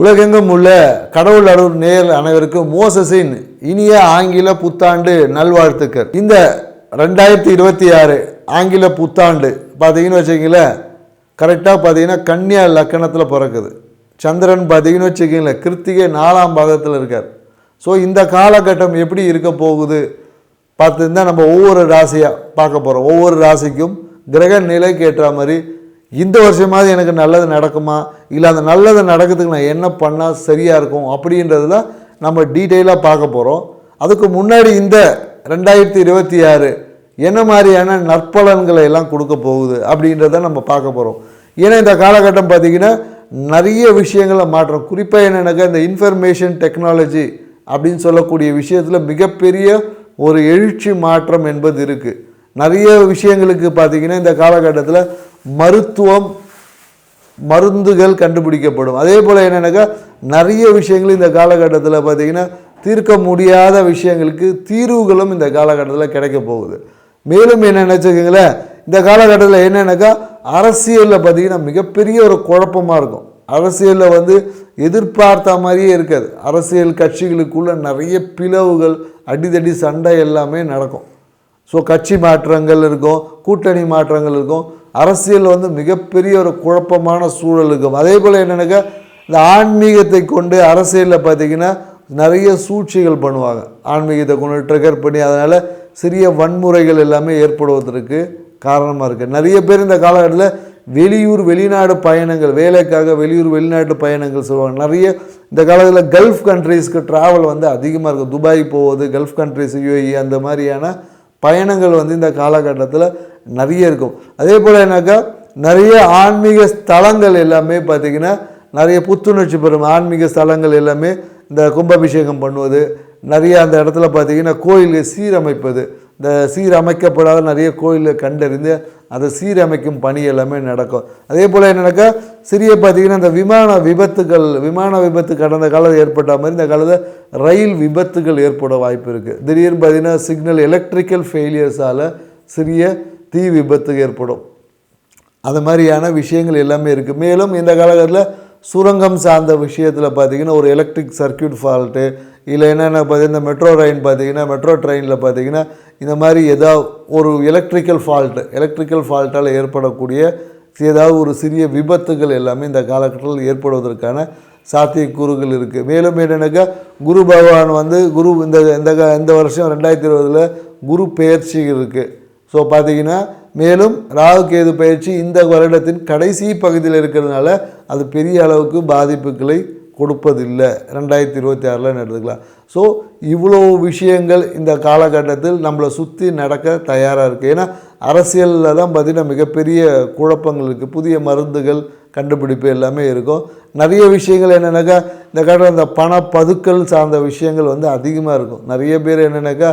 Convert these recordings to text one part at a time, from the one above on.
உலகெங்கும் உள்ள கடவுள் அருள் நேர் அனைவருக்கும் மோசஸின் இனிய ஆங்கில புத்தாண்டு நல்வாழ்த்துக்கள். இந்த ரெண்டாயிரத்தி இருபத்தி ஆறு ஆங்கில புத்தாண்டு பார்த்தீங்கன்னு வச்சுக்கிங்களேன் கரெக்டாக பார்த்தீங்கன்னா கன்னியா லக்கணத்தில் பிறக்குது. சந்திரன் பார்த்தீங்கன்னு வச்சுக்கிங்களேன் கிருத்திகை நாலாம் பாகத்தில் இருக்கார். ஸோ இந்த காலகட்டம் எப்படி இருக்க போகுது பார்த்துருந்தா நம்ம ஒவ்வொரு ராசியாக பார்க்க போகிறோம் ஒவ்வொரு ராசிக்கும் கிரக நிலைக்கு ஏற்ற மாதிரி இந்த வருஷமாவது எனக்கு நல்லது நடக்குமா? இல்லை அந்த நல்லது நடக்கிறதுக்கு நான் என்ன பண்ணால் சரியாக இருக்கும்? அப்படின்றதுல நம்ம டீட்டெயிலாக பார்க்க போகிறோம் அதுக்கு முன்னாடி இந்த ரெண்டாயிரத்தி இருபத்தி ஆறு என்ன மாதிரியான நற்பலன்களை எல்லாம் கொடுக்க போகுது அப்படின்றத நம்ம பார்க்க போகிறோம் ஏன்னா இந்த காலகட்டம் பார்த்திங்கன்னா நிறைய விஷயங்களை மாற்றம். குறிப்பாக என்னென்னாக்கா இந்த இன்ஃபர்மேஷன் டெக்னாலஜி அப்படின்னு சொல்லக்கூடிய விஷயத்தில் மிகப்பெரிய ஒரு எழுச்சி மாற்றம் என்பது இருக்குது நிறைய விஷயங்களுக்கு பார்த்திங்கன்னா இந்த காலகட்டத்தில் மருத்துவம் மருந்துகள் கண்டுபிடிக்கப்படும். அதே போல் என்னென்னாக்கா நிறைய விஷயங்கள் இந்த காலகட்டத்தில் பார்த்திங்கன்னா தீர்க்க முடியாத விஷயங்களுக்கு தீர்வுகளும் இந்த காலகட்டத்தில் கிடைக்க போகுது. மேலும் என்ன நினச்சிக்கிங்களேன் இந்த காலகட்டத்தில் என்னென்னாக்கா அரசியலில் பார்த்திங்கன்னா மிகப்பெரிய ஒரு குழப்பமாக இருக்கும். அரசியலில் வந்து எதிர்பார்த்த மாதிரியே இருக்காது. அரசியல் கட்சிகளுக்குள்ள நிறைய பிளவுகள் அடிதடி சண்டை எல்லாமே நடக்கும். ஸோ கட்சி மாற்றங்கள் இருக்கும் கூட்டணி மாற்றங்கள் இருக்கும். அரசியல் வந்து மிகப்பெரிய ஒரு குழப்பமான சூழல் இருக்கும் அதே போல் என்னென்னாக்கா இந்த ஆன்மீகத்தை கொண்டு அரசியலில் பார்த்திங்கன்னா நிறைய சூழ்ச்சிகள் பண்ணுவாங்க. ஆன்மீகத்தை கொண்டு ட்ரிகர் பண்ணி அதனால் சிறிய வன்முறைகள் எல்லாமே ஏற்படுவதற்கு காரணமாக இருக்குது நிறைய பேர் இந்த காலகட்டத்தில் வெளியூர் வெளிநாடு பயணங்கள் வேலைக்காக வெளியூர் வெளிநாட்டு பயணங்கள் சொல்லுவாங்க. நிறைய இந்த காலத்தில் கல்ஃப் கண்ட்ரீஸ்க்கு ட்ராவல் வந்து அதிகமாக இருக்கும் துபாய் போவது கல்ஃப் கண்ட்ரீஸ் யூஏஇ அந்த மாதிரியான பயணங்கள் வந்து இந்த காலகட்டத்தில் நிறைய இருக்கும். அதே போல் என்னக்கா நிறைய ஆன்மீக ஸ்தலங்கள் எல்லாமே பார்த்திங்கன்னா நிறைய புத்துணர்ச்சி பெறும் ஆன்மீக ஸ்தலங்கள் எல்லாமே இந்த கும்பாபிஷேகம் பண்ணுவது நிறைய அந்த இடத்துல பார்த்திங்கன்னா கோயிலை சீரமைப்பது இந்த சீரமைக்கப்படாத நிறைய கோயிலை கண்டறிந்து அதை சீரமைக்கும் பணி எல்லாமே நடக்கும். அதே போல் என்னென்னாக்கா சிறிய பார்த்திங்கன்னா இந்த விமான விபத்துகள் விமான விபத்து கடந்த காலத்தில் ஏற்பட்ட மாதிரி இந்த காலத்தில் ரயில் விபத்துகள் ஏற்பட வாய்ப்பு இருக்குது திடீர்னு பார்த்திங்கன்னா சிக்னல் எலக்ட்ரிக்கல் ஃபெயிலியர்ஸால் சிறிய தீ விபத்து ஏற்படும். அது மாதிரியான விஷயங்கள் எல்லாமே இருக்குது மேலும் இந்த காலகட்டத்தில் சுரங்கம் சார்ந்த விஷயத்தில் பார்த்தீங்கன்னா ஒரு எலக்ட்ரிக் சர்க்கியூட் ஃபால்ட்டு இல்லை என்னென்ன பார்த்தீங்கன்னா இந்த மெட்ரோ ரயின் பார்த்தீங்கன்னா மெட்ரோ ட்ரெயினில் பார்த்தீங்கன்னா இந்த மாதிரி ஏதாவது ஒரு எலக்ட்ரிக்கல் ஃபால்ட்டு எலக்ட்ரிக்கல் ஃபால்ட்டால் ஏற்படக்கூடிய ஏதாவது ஒரு சிறிய விபத்துகள் எல்லாமே இந்த காலகட்டத்தில் ஏற்படுவதற்கான சாத்தியக்கூறுகள் இருக்குது மேலும் என்னென்னாக்கா குரு பகவான் வந்து குரு இந்த இந்த இந்த வருஷம் ரெண்டாயிரத்தி இருபதில் குரு பெயர்ச்சி இருக்குது ஸோ பார்த்தீங்கன்னா மேலும் ராகு கேது பயிற்சி இந்த வருடத்தின் கடைசி பகுதியில் இருக்கிறதுனால அது பெரிய அளவுக்கு பாதிப்புகளை கொடுப்பதில்லை. ரெண்டாயிரத்தி இருபத்தி ஆறில் எடுத்துக்கலாம். ஸோ இவ்வளோ விஷயங்கள் இந்த காலகட்டத்தில் நம்மளை சுற்றி நடக்க தயாராக இருக்குது ஏன்னா அரசியலில் தான் பார்த்திங்கன்னா மிகப்பெரிய குழப்பங்கள் இருக்குது புதிய மருந்துகள் கண்டுபிடிப்பு எல்லாமே இருக்கும். நிறைய விஷயங்கள் என்னென்னாக்கா இந்த காலத்தில் இந்த பண பதுக்கல் சார்ந்த விஷயங்கள் வந்து அதிகமாக இருக்கும். நிறைய பேர் என்னென்னாக்கா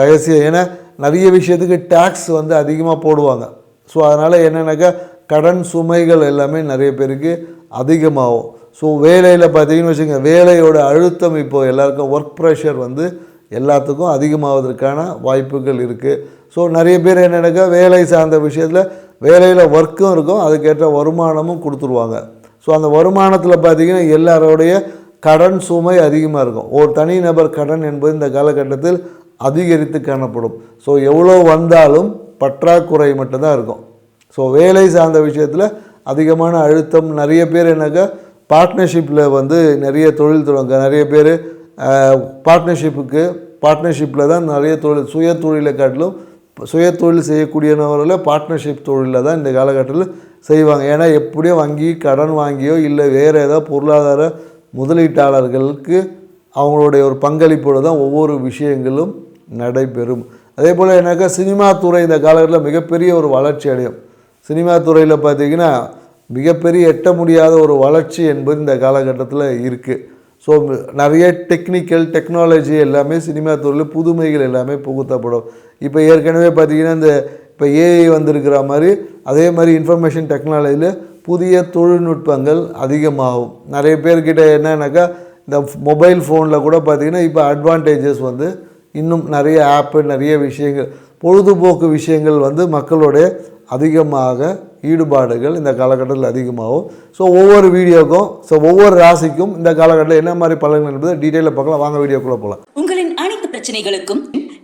ரகசியம். ஏன்னா நிறைய விஷயத்துக்கு டேக்ஸ் வந்து அதிகமாக போடுவாங்க. ஸோ அதனால் என்னென்னாக்கா கடன் சுமைகள் எல்லாமே நிறைய பேருக்கு அதிகமாகும். ஸோ வேலையில் பார்த்தீங்கன்னு வச்சுங்க வேலையோட அழுத்தம் இப்போ எல்லாருக்கும் ஒர்க் ப்ரெஷர் வந்து எல்லாத்துக்கும் அதிகமாவதற்கான வாய்ப்புகள் இருக்குது ஸோ நிறைய பேர் என்னென்னாக்கா வேலை சார்ந்த விஷயத்தில் வேலையில் ஒர்க்கும் இருக்கும் அதுக்கேற்ற வருமானமும் கொடுத்துருவாங்க. ஸோ அந்த வருமானத்தில் பார்த்திங்கன்னா எல்லாரோடைய கடன் சுமை அதிகமாக இருக்கும். ஒரு தனிநபர் கடன் என்பது இந்த காலகட்டத்தில் அதிகரித்து காணப்படும். ஸோ எவ்வளோ வந்தாலும் பற்றாக்குறை மட்டும்தான் இருக்கும். ஸோ வேலை சார்ந்த விஷயத்தில் அதிகமான அழுத்தம் நிறைய பேர் என்னக்கா பார்ட்னர்ஷிப்பில் வந்து நிறைய தொழில் தொடங்க நிறைய பேர் பார்ட்னர்ஷிப்புக்கு பார்ட்னர்ஷிப்பில் தான் நிறைய தொழில் சுய தொழிலை காட்டிலும் சுய தொழில் செய்யக்கூடியவர்களில் பார்ட்னர்ஷிப் தொழிலில் தான் இந்த காலகட்டத்தில் செய்வாங்க. ஏன்னா எப்படியோ வங்கி கடன் வாங்கியோ இல்லை வேறு ஏதாவது பொருளாதார முதலீட்டாளர்களுக்கு அவங்களுடைய ஒரு பங்களிப்போடு தான் ஒவ்வொரு விஷயங்களும் நடைபெறும். அதே போல் என்னக்கா சினிமா துறை இந்த காலகட்டத்தில் மிகப்பெரிய ஒரு வளர்ச்சி அடையும். சினிமா துறையில் பார்த்தீங்கன்னா மிகப்பெரிய எட்ட முடியாத ஒரு வளர்ச்சி என்பது இந்த காலகட்டத்தில் இருக்குது ஸோ நிறைய டெக்னிக்கல் டெக்னாலஜி எல்லாமே சினிமா துறையில் புதுமைகள் எல்லாமே புகுத்தப்படும். இப்போ ஏற்கனவே பார்த்திங்கன்னா இந்த இப்போ ஏஐ வந்திருக்கிற மாதிரி அதே மாதிரி இன்ஃபர்மேஷன் டெக்னாலஜியில் புதிய தொழில்நுட்பங்கள் அதிகமாகும். நிறைய பேர்கிட்ட என்னன்னாக்கா இந்த மொபைல் ஃபோனில் கூட பார்த்திங்கன்னா இப்போ அட்வான்டேஜஸ் வந்து இன்னும் நிறைய ஆப்பு நிறைய விஷயங்கள் பொழுதுபோக்கு விஷயங்கள் வந்து மக்களுடைய அதிகமாக ஈடுபாடுகள் இந்த காலகட்டத்தில் அதிகமாகும். ஸோ ஒவ்வொரு வீடியோக்கும் ஸோ ஒவ்வொரு ராசிக்கும் இந்த காலகட்டத்தில் என்ன மாதிரி பலன்கள் என்பதை டீட்டெயிலில் பார்க்கலாம். வாங்க வீடியோக்குள்ளே போகலாம் உங்களின் அனைத்து பிரச்சனைகளுக்கும்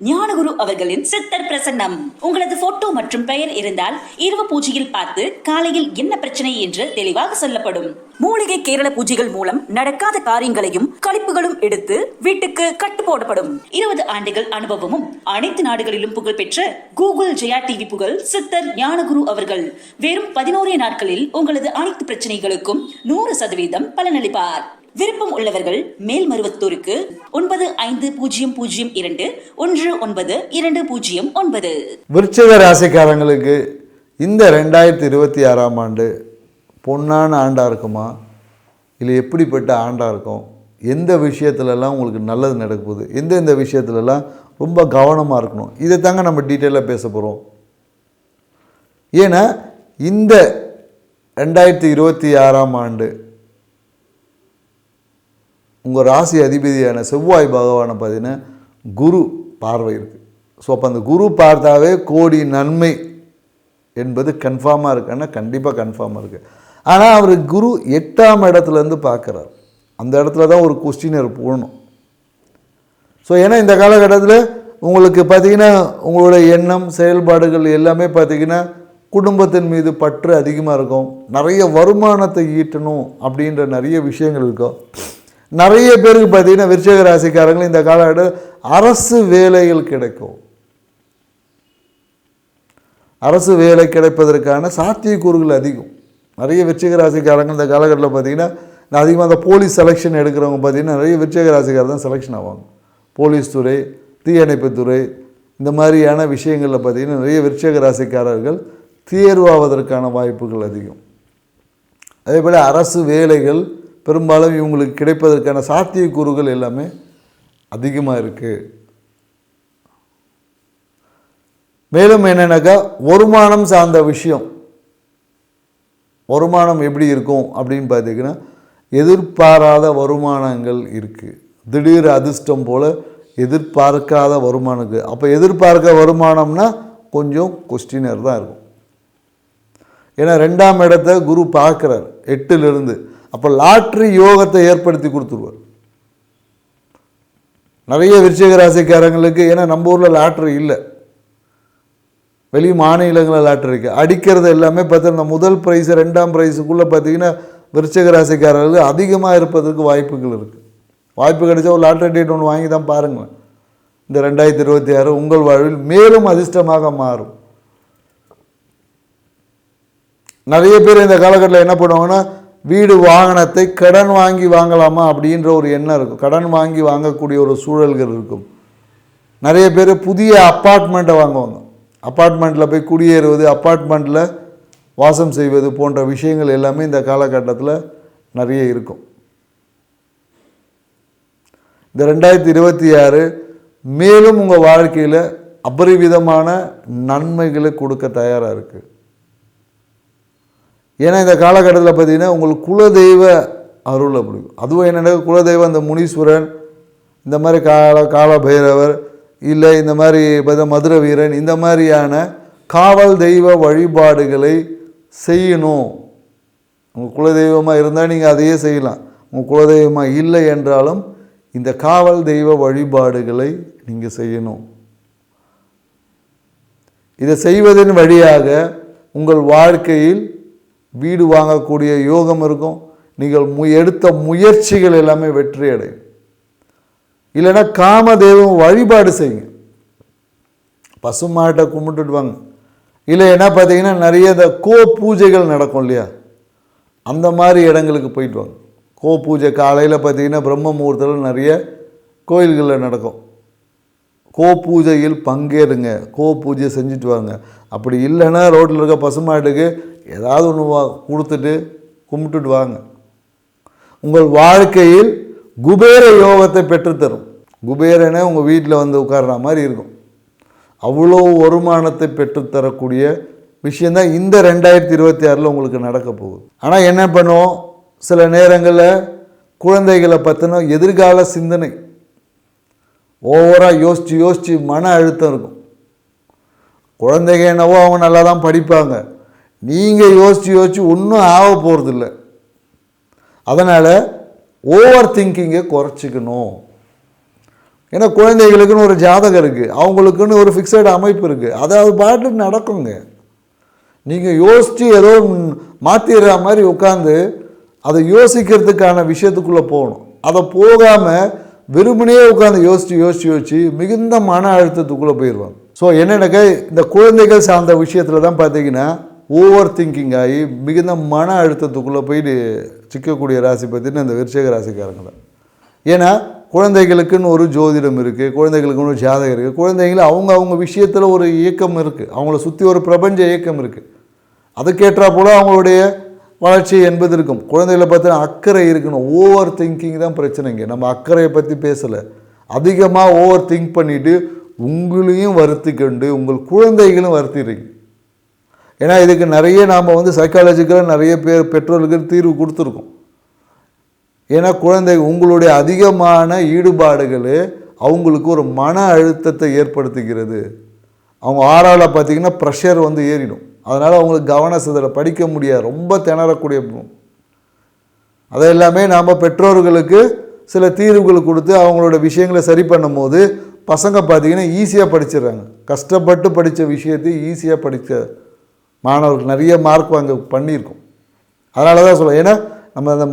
ஞானகுரு அவர்களின் சித்தர் பிரசன்னம். உங்களது போட்டோ மற்றும் பெயர் இருந்தால் இரவு பூஜையில் பார்த்து காலையில் என்ன பிரச்சனை என்று தெளிவாக சொல்லப்படும். மூலிகை கேரள பூஜைகள் மூலம் நடக்காத காரியங்களையும் கழிப்புகளும் எடுத்து வீட்டுக்கு கட்டு போடப்படும். இருபது ஆண்டுகள் அனுபவமும் அனைத்து நாடுகளிலும் புகழ்பெற்ற கூகுள் ஜெயா டிவி புகழ் சித்தர் ஞானகுரு அவர்கள் வெறும் பதினோரே நாட்களில் உங்களது அனைத்து பிரச்சனைகளுக்கும் நூறு சதவீதம் பலனளிப்பார். விருப்பம் உள்ளவர்கள் மேல்மருவத்தூருக்கு ஒன்பது ஐந்து பூஜ்ஜியம் பூஜ்ஜியம் இரண்டு ஒன்று ஒன்பது இரண்டு பூஜ்ஜியம் ஒன்பது. விருச்சிக ராசிக்காரங்களுக்கு இந்த ரெண்டாயிரத்தி இருபத்தி ஆறாம் ஆண்டு பொன்னான ஆண்டாக இருக்குமா? இல்லை எப்படிப்பட்ட ஆண்டாக இருக்கும்? எந்த விஷயத்துலலாம் உங்களுக்கு நல்லது நடக்குது எந்தெந்த விஷயத்துலலாம் ரொம்ப கவனமாக இருக்கணும்? இதை தாங்க நம்ம டீட்டெயிலாக பேச போகிறோம் ஏன்னா இந்த ரெண்டாயிரத்தி இருபத்தி ஆறாம் ஆண்டு உங்கள் ராசி அதிபதியான செவ்வாய் பகவானை பார்த்தீங்கன்னா குரு பார்வை இருக்குது ஸோ அப்போ அந்த குரு பார்த்தாவே கோடி நன்மை என்பது கன்ஃபார்மாக இருக்குன்னா கண்டிப்பாக கன்ஃபார்மாக இருக்குது ஆனால் அவர் குரு எட்டாம் இடத்துலேருந்து பார்க்குறார். அந்த இடத்துல தான் ஒரு கொஸ்டினர் போடணும். ஸோ ஏன்னா இந்த காலகட்டத்தில் உங்களுக்கு பார்த்தீங்கன்னா உங்களோட எண்ணம் செயல்பாடுகள் எல்லாமே பார்த்தீங்கன்னா குடும்பத்தின் மீது பற்று அதிகமாக இருக்கும். நிறைய வருமானத்தை ஈட்டணும் அப்படின்ற நிறைய விஷயங்கள் இருக்கும். நிறைய பேருக்கு பார்த்தீங்கன்னா விருச்சக ராசிக்காரங்களும் இந்த காலகட்டத்தில் அரசு வேலைகள் கிடைக்கும். அரசு வேலை கிடைப்பதற்கான சாத்தியக்கூறுகள் அதிகம். நிறைய விருச்சிக ராசிக்காரங்க இந்த காலகட்டத்தில் பார்த்தீங்கன்னா நான் அதிகமாக அந்த போலீஸ் செலெக்ஷன் எடுக்கிறவங்க பார்த்தீங்கன்னா நிறைய விருச்சிக ராசிக்காரர் தான் செலெக்ஷன் ஆவாங்க. போலீஸ் துறை தீயணைப்புத்துறை இந்த மாதிரியான விஷயங்களில் பார்த்தீங்கன்னா நிறைய விருச்சிக ராசிக்காரர்கள் தேர்வாவதற்கான வாய்ப்புகள் அதிகம். அதே போல் அரசு வேலைகள் பெரும்பாலும் இவங்களுக்கு கிடைப்பதற்கான சாத்தியக்கூறுகள் எல்லாமே அதிகமாக இருக்குது மேலும் என்னென்னாக்கா வருமானம் சார்ந்த விஷயம். வருமானம் எப்படி இருக்கும் அப்படின்னு பார்த்தீங்கன்னா எதிர்பாராத வருமானங்கள் இருக்குது திடீர் அதிர்ஷ்டம் போல் எதிர்பார்க்காத வருமானம் அப்போ எதிர்பார்க்க வருமானம்னா கொஞ்சம் கொஸ்டினர் தான் இருக்கும். ஏன்னா ரெண்டாம் இடத்த குரு பார்க்குறார் எட்டுலேருந்து. அப்போ லாட்ரி யோகத்தை ஏற்படுத்தி கொடுத்துருவார். நிறைய விருச்சிக ராசிக்காரங்களுக்கு ஏன்னா நம்ம ஊரில் லாட்ரி இல்லை. வெளி மாநிலங்களில் லாட்ரி இருக்குது அடிக்கிறது எல்லாமே பார்த்தீங்கன்னா முதல் ப்ரைஸ் ரெண்டாம் ப்ரைஸுக்குள்ளே பார்த்தீங்கன்னா விருச்சக ராசிக்காரர்கள் அதிகமாக இருப்பதற்கு வாய்ப்புகள் இருக்குது வாய்ப்பு கிடைச்சா ஒரு லாட்ரி டேட் ஒன்று வாங்கி தான் பாருங்கள் இந்த ரெண்டாயிரத்தி இருபத்தி ஆறு உங்கள் வாழ்வில் மேலும் அதிர்ஷ்டமாக மாறும். நிறைய பேர் இந்த காலகட்டத்தில் என்ன பண்ணுவாங்கன்னா வீடு வாகனத்தை கடன் வாங்கி வாங்கலாமா அப்படின்ற ஒரு எண்ணம் இருக்கும். கடன் வாங்கி வாங்கக்கூடிய ஒரு சூழல்கள் இருக்கும். நிறைய பேர் புதிய அப்பார்ட்மெண்ட்டை வாங்குவாங்க. அப்பார்ட்மெண்ட்டில் போய் குடியேறுவது அப்பார்ட்மெண்ட்டில் வாசம் செய்வது போன்ற விஷயங்கள் எல்லாமே இந்த காலகட்டத்தில் நிறைய இருக்கும். இந்த ரெண்டாயிரத்தி இருபத்தி ஆறு மேலும் உங்கள் வாழ்க்கையில் அபரிவிதமான நன்மைகளை கொடுக்க தயாராக இருக்குது ஏன்னா இந்த காலகட்டத்தில் பார்த்திங்கன்னா உங்களுக்கு குலதெய்வ அருள் அப்படி. அதுவும் என்னென்ன குலதெய்வம் அந்த முனீஸ்வரன் இந்த மாதிரி கால கால பைரவர் இல்லை இந்த மாதிரி பார்த்தா மதுரை வீரன் இந்த மாதிரியான காவல் தெய்வ வழிபாடுகளை செய்யணும். உங்கள் குலதெய்வமாக இருந்தால் நீங்கள் அதையே செய்யலாம். உங்கள் குலதெய்வமாக இல்லை என்றாலும் இந்த காவல் தெய்வ வழிபாடுகளை நீங்கள் செய்யணும். இதை செய்வதன் வழியாக உங்கள் வாழ்க்கையில் வீடு வாங்கக்கூடிய யோகம் இருக்கும். நீங்கள் மு எடுத்த முயற்சிகள் எல்லாமே வெற்றி அடையும் இல்லைன்னா காமதேவம் வழிபாடு செய்யுங்க. பசுமாட்டை கும்பிட்டுட்டு வாங்க இல்லை என்ன பார்த்தீங்கன்னா நிறைய இந்த கோ பூஜைகள் நடக்கும் இல்லையா? அந்த மாதிரி இடங்களுக்கு போயிட்டு வாங்க. கோ பூஜை காலையில் பார்த்தீங்கன்னா பிரம்ம முகூர்த்தத்தில் நிறைய கோயில்களில் நடக்கும். கோ பூஜையில் பங்கேறுங்க. கோ பூஜை செஞ்சுட்டு வாங்க. அப்படி இல்லைன்னா ரோட்டில் இருக்க பசுமாட்டுக்கு ஏதாவது ஒன்று வா கொடுத்துட்டு கும்பிட்டுட்டு வாங்க. உங்கள் வாழ்க்கையில் குபேர யோகத்தை பெற்றுத்தரும். குபேரனே உங்கள் வீட்டில் வந்து உட்கார்ற மாதிரி இருக்கும். அவ்வளோ வருமானத்தை பெற்றுத்தரக்கூடிய விஷயந்தான் இந்த ரெண்டாயிரத்தி இருபத்தி ஆறில் உங்களுக்கு நடக்க போகுது. ஆனால் என்ன பண்ணுவோம் சில நேரங்களில் குழந்தைகளை பற்றின எதிர்கால சிந்தனை. ஓவராக யோசித்து யோசித்து மன அழுத்தம் இருக்கும். குழந்தைங்க என்னவோ அவங்க நல்லா தான் படிப்பாங்க. நீங்கள் யோசித்து யோசித்து ஒன்றும் ஆக போகிறதில்ல அதனால் ஓவர் திங்கிங்கை குறைச்சிக்கணும். ஏன்னா குழந்தைகளுக்குன்னு ஒரு ஜாதகம் இருக்குது அவங்களுக்குன்னு ஒரு ஃபிக்ஸட் அமைப்பு இருக்குது அதை அது பாட்டு நடக்குங்க. நீங்கள் யோசித்து ஏதோ மாற்றிடுற மாதிரி உட்காந்து அதை யோசிக்கிறதுக்கான விஷயத்துக்குள்ளே போகணும். அதை போகாமல் வெறுமனே உட்காந்து யோசித்து யோசித்து யோசித்து மிகுந்த மன அழுத்தத்துக்குள்ளே போயிடுவாங்க. ஸோ என்னென்னக்கா இந்த குழந்தைகள் சார்ந்த விஷயத்தில் தான் பார்த்தீங்கன்னா ஓவர் திங்கிங் ஆகி மிகுந்த மன அழுத்தத்துக்குள்ளே போயிட்டு சிக்கக்கூடிய ராசி பார்த்தீங்கன்னா இந்த விருச்சக ராசிக்காரங்களை. ஏன்னா குழந்தைகளுக்குன்னு ஒரு ஜோதிடம் இருக்குது குழந்தைகளுக்குன்னு ஒரு ஜாதகம் இருக்குது குழந்தைங்கள அவங்க அவங்க விஷயத்தில் ஒரு இயக்கம் இருக்குது அவங்கள சுற்றி ஒரு பிரபஞ்ச இயக்கம் இருக்குது அதுக்கேற்றா போல அவங்களுடைய வளர்ச்சி என்பது இருக்கும். குழந்தைகளை பார்த்தா அக்கறை இருக்கணும். ஓவர் திங்கிங் தான் பிரச்சனைங்க நம்ம அக்கறையை பற்றி பேசலை. அதிகமாக ஓவர் திங்க் பண்ணிவிட்டு உங்களையும் வருத்திக்கொண்டு உங்கள் குழந்தைகளும் வருத்திடுறீங்க. ஏன்னா இதுக்கு நிறைய நாம் வந்து சைக்காலஜிக்கலாக நிறைய பேர் பெற்றோர்களுக்கு தீர்வு கொடுத்துருக்கோம். ஏன்னா குழந்தை உங்களுடைய அதிகமான ஈடுபாடுகள் அவங்களுக்கு ஒரு மன அழுத்தத்தை ஏற்படுத்துகிறது. அவங்க ஆறாவில் பார்த்தீங்கன்னா ப்ரெஷர் வந்து ஏறிடும். அதனால் அவங்களுக்கு கவன சிதற படிக்க முடியாது. ரொம்ப திணறக்கூடிய அதை எல்லாமே நாம் பெற்றோர்களுக்கு சில தீர்வுகள் கொடுத்து அவங்களோட விஷயங்களை சரி பண்ணும்போது பசங்க பார்த்தீங்கன்னா ஈஸியாக படிச்சிடுறாங்க. கஷ்டப்பட்டு படித்த விஷயத்தை ஈஸியாக படித்த மாணவர்கள் நிறைய மார்க் வாங்க பண்ணியிருக்கோம். அதனால தான் சொல்லுவேன் ஏன்னா நம்ம அந்த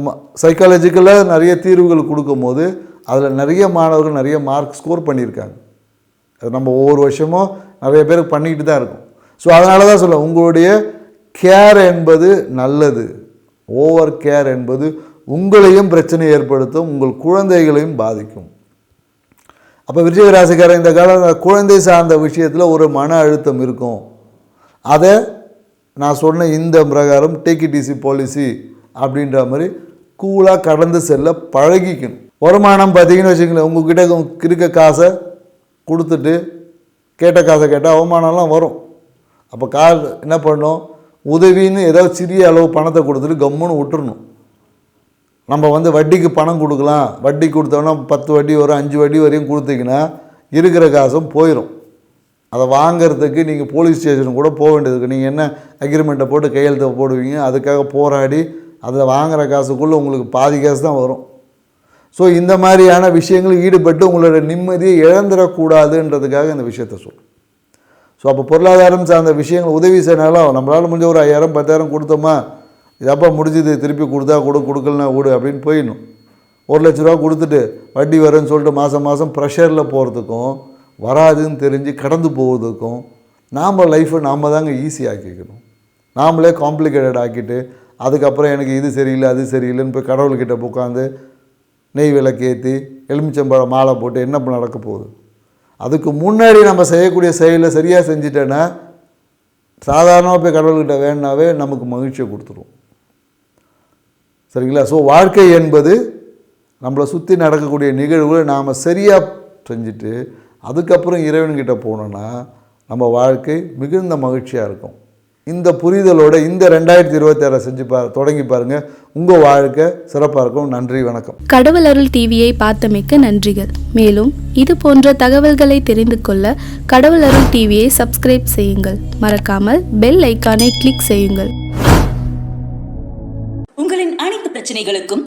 சைக்காலஜிக்கலாக நிறைய தீர்வுகள் கொடுக்கும்போது அதில் நிறைய மாணவர்கள் நிறைய மார்க் ஸ்கோர் பண்ணியிருக்காங்க. அது நம்ம ஒவ்வொரு வருஷமும் நிறைய பேருக்கு பண்ணிக்கிட்டு தான் இருக்கோம். ஸோ அதனால தான் சொல்லுவேன் உங்களுடைய கேர் என்பது நல்லது. ஓவர் கேர் என்பது உங்களையும் பிரச்சனை ஏற்படுத்தும் உங்கள் குழந்தைகளையும் பாதிக்கும். அப்போ விருச்சிக ராசிக்காரன் இந்த காலம் குழந்தை சார்ந்த விஷயத்தில் ஒரு மன அழுத்தம் இருக்கும். அதை நான் சொன்ன இந்த பிரகாரம் டிகிடிசி பாலிசி அப்படின்ற மாதிரி கூலாக கடந்து செல்ல பழகிக்கணும். வருமானம் பார்த்தீங்கன்னு வச்சுக்கங்களேன் உங்ககிட்ட இருக்க காசை கொடுத்துட்டு கேட்ட காசை கேட்டால் அவமானம்லாம் வரும். அப்போ கா என்ன பண்ணும் உதவின்னு ஏதாவது சிறிய அளவு பணத்தை கொடுத்துட்டு கம்முன்னு விட்டுறணும். நம்ம வந்து வட்டிக்கு பணம் கொடுக்கலாம். வட்டி கொடுத்தோன்னா பத்து வட்டி வரும் அஞ்சு வட்டி வரையும் கொடுத்தீங்கன்னா இருக்கிற காசும் போயிடும் அதை வாங்கிறதுக்கு நீங்கள் போலீஸ் ஸ்டேஷன் கூட போக வேண்டியது நீங்கள் என்ன அக்ரிமெண்ட்டை போட்டு கையெழுத்தை போடுவீங்க? அதுக்காக போராடி அதை வாங்குகிற காசுக்குள்ளே உங்களுக்கு பாதி காசு தான் வரும். ஸோ இந்த மாதிரியான விஷயங்களில் ஈடுபட்டு உங்களோட நிம்மதியை இழந்துடக்கூடாதுன்றதுக்காக இந்த விஷயத்த சொல்கிறேன் ஸோ அப்போ பொருளாதாரம் சார்ந்த விஷயங்கள் உதவி செய்யனாலும் நம்மளால் முடிஞ்ச ஒரு ஐயாயிரம் பத்தாயிரம் கொடுத்தோமா? இதப்பா முடிஞ்சது திருப்பி கொடுத்தா கொடு கொடுக்கலனா விடு அப்படின்னு போயிடணும். ஒரு லட்ச ரூபா கொடுத்துட்டு வட்டி வரும்னு சொல்லிட்டு மாதம் மாதம் ப்ரெஷரில் போகிறதுக்கும் வராதுன்னு தெரிஞ்சு கடந்து போவதற்கும் நாம் லைஃப்பை நாம் தாங்க ஈஸி ஆக்கிக்கணும். நாமளே காம்ப்ளிகேட்டட் ஆக்கிட்டு அதுக்கப்புறம் எனக்கு இது சரியில்லை அது சரியில்லைன்னு போய் கடவுள்கிட்ட உட்காந்து நெய் விளக்கேற்றி எலுமிச்சம்பழம் மாலை போட்டு என்ன நடக்க போகுது? அதுக்கு முன்னாடி நம்ம செய்யக்கூடிய செயலை சரியாக செஞ்சிட்டேன்னா சாதாரணமாக போய் கடவுள்கிட்ட வேணாவே நமக்கு மகிழ்ச்சியை கொடுத்துரும். சரிங்களா? ஸோ வாழ்க்கை என்பது நம்மளை சுற்றி நடக்கக்கூடிய நிகழ்வுகளை நாம் சரியாக செஞ்சுட்டு அதுக்கப்புறம் இறைவன்கிட்ட போனோன்னா நம்ம வாழ்க்கை மிகுந்த மகிழ்ச்சியாக இருக்கும். இந்த புரிதலோட இந்த ரெண்டாயிரத்தி இருபத்தாறை செஞ்சு பா தொடங்கி பாருங்கள் உங்கள் வாழ்க்கை சிறப்பாக இருக்கும். நன்றி வணக்கம். கடவுள் அருள் டிவியை பார்த்தமைக்க நன்றிகள். மேலும் இது போன்ற தகவல்களை தெரிந்து கொள்ள கடவுள் அருள் டிவியை சப்ஸ்கிரைப் செய்யுங்கள். மறக்காமல் பெல் ஐக்கானை கிளிக் செய்யுங்கள். பிரச்சனைகளுக்கும்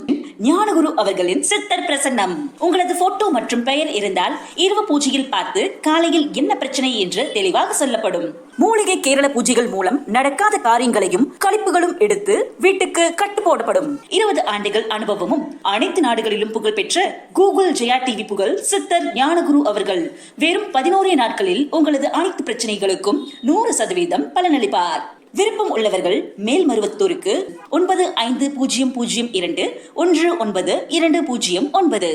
ஞானகுரு அவர்களின் சித்தர் பிரசன்னம். உங்களது போட்டோ மற்றும் பெயர் இருந்தால் இரவு பூஜையில் பார்த்து காலையில் என்ன பிரச்சனை என்று தெளிவாக சொல்லப்படும். மூலிகை கேரள பூஜைகள் மூலம் நடக்காத காரியங்களையும் கழிப்புகளும் எடுத்து வீட்டுக்கு கட்டு போடப்படும். இருபது ஆண்டுகள் அனுபவமும் அனைத்து நாடுகளிலும் புகழ்பெற்ற கூகுள் ஜெயா டிவி புகழ் சித்தர் ஞானகுரு அவர்கள் வெறும் பதினோரே நாட்களில் உங்களது அனைத்து பிரச்சனைகளுக்கும் நூறு சதவீதம் பலனளிப்பார். விருப்பம் உள்ளவர்கள் மேல்மருவத்தூருக்கு ஒன்பது ஐந்து பூஜ்ஜியம் பூஜ்ஜியம் இரண்டு ஒன்று ஒன்பது இரண்டு பூஜ்ஜியம் ஒன்பது.